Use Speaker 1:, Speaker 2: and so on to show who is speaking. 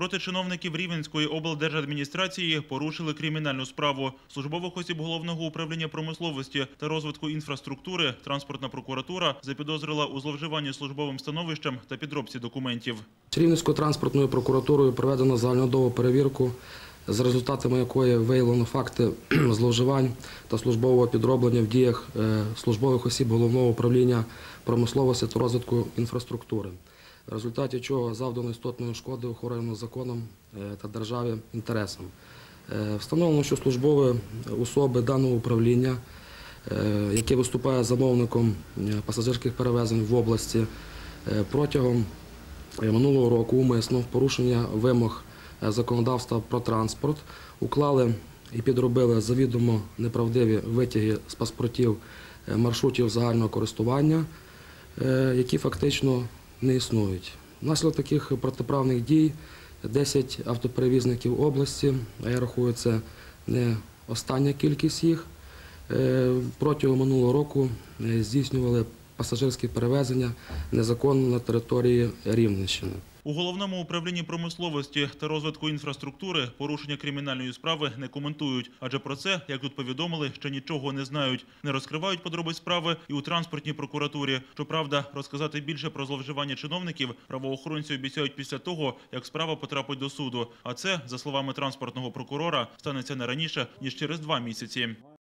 Speaker 1: Проти чиновників Рівненської облдержадміністрації порушили кримінальну справу. Службових осіб головного управління промисловості та розвитку інфраструктури транспортна прокуратура запідозрила у зловживанні службовим становищем та підробці документів.
Speaker 2: Рівненською транспортною прокуратурою проведено загальнодову перевірку, за результатами якої виявлено факти зловживань та службового підроблення в діях е, службових осіб головного управління промисловості та розвитку інфраструктури, в результаті чого завдано істотної шкоди охоронено законом е, та державі інтересам. Е, Встановлено, що службові особи даного управління, е, яке виступає замовником пасажирських перевезень в області, протягом минулого року умисно в порушення вимог законодавства про транспорт уклали і підробили завідомо неправдиві витяги з паспортів маршрутів загального користування, які фактично не існують. Внаслідок таких протиправних дій 10 автоперевізників області, а я рахую, це не остання кількість їх, е, протягом минулого року е, здійснювали пасажирські перевезення незаконно на території Рівненщини.
Speaker 1: У головному управлінні промисловості та розвитку інфраструктури порушення кримінальної справи не коментують, адже про це, як тут повідомили, ще нічого не знають. Не розкривають подробиць справи і у транспортній прокуратурі. Щоправда, розказати більше про зловживання чиновників правоохоронці обіцяють після того, як справа потрапить до суду. А це, за словами транспортного прокурора, станеться не раніше ніж через два місяці.